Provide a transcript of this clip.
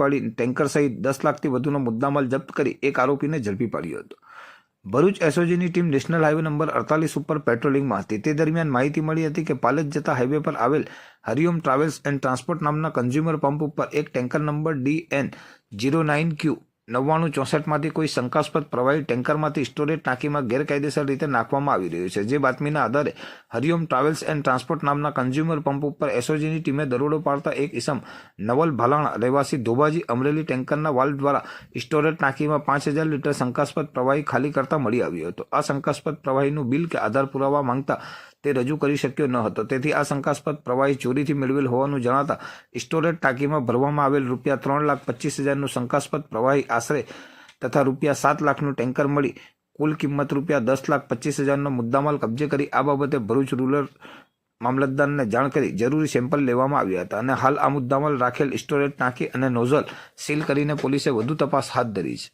પાડી ટેન્કર સહિત દસ લાખથી વધુનો મુદ્દામાલ જપ્ત કરી એક આરોપીને ઝડપી પાડ્યો હતો. ભરૂચ એસઓજીની ટીમ નેશનલ હાઈવે નંબર અડતાલીસ ઉપર પેટ્રોલિંગમાં હતી. તે દરમિયાન માહિતી મળી હતી કે પાલેજ જતા હાઈવે પર આવેલ હરિઓમ ટ્રાવેલ્સ એન્ડ ટ્રાન્સપોર્ટ નામના કન્ઝ્યુમર પંપ ઉપર એક tanker number D N zero nine Q નવ્વાણું ચોસઠમાંથી કોઈ શંકાસ્પદ પ્રવાહી ટેન્કરમાંથી સ્ટોરેજ ટાંકીમાં ગેરકાયદેસર રીતે નાખવામાં આવી રહ્યું છે. જે બાતમીના આધારે હરિઓમ ટ્રાવેલ્સ એન્ડ ટ્રાન્સપોર્ટ નામના કન્ઝ્યુમર પંપ ઉપર એસઓજીની ટીમે દરોડો પાડતા એક ઇસમ નવલ ભાલાણા રહેવાસી ધોબાજી અમરેલી ટેન્કરના વાલ્વ દ્વારા સ્ટોરેજ ટાંકીમાં પાંચ હજાર લીટર શંકાસ્પદ પ્રવાહી ખાલી કરતા મળી આવ્યો હતો. આ શંકાસ્પદ પ્રવાહીનું બિલ કે આધાર પુરાવા માંગતા તે રજૂ કરી શક્યો ન હતો. તેથી આ શંકાસ્પદ પ્રવાહી ચોરીથી મેળવેલ હોવાનું જણાતા સ્ટોરેજ ટાંકીમાં ભરવામાં આવેલ રૂપિયા ત્રણ લાખ પચીસ હજારનું શંકાસ્પદ પ્રવાહી આશરે તથા રૂપિયા સાત લાખનું ટેન્કર મળી કુલ કિંમત રૂપિયા દસ લાખ પચીસ હજારનો મુદ્દામાલ કબજે કરી આ બાબતે ભરૂચ રૂરલ મામલતદારને જાણ કરી જરૂરી સેમ્પલ લેવામાં આવ્યા હતા અને હાલ આ મુદ્દામાલ રાખેલ સ્ટોરેજ ટાંકી અને નોઝલ સીલ કરીને પોલીસે વધુ તપાસ હાથ ધરી છે.